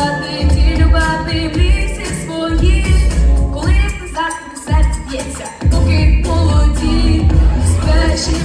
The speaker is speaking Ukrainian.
шукати ті любати мрії свої, коли завжди серце б'ється, поки молоді спеші.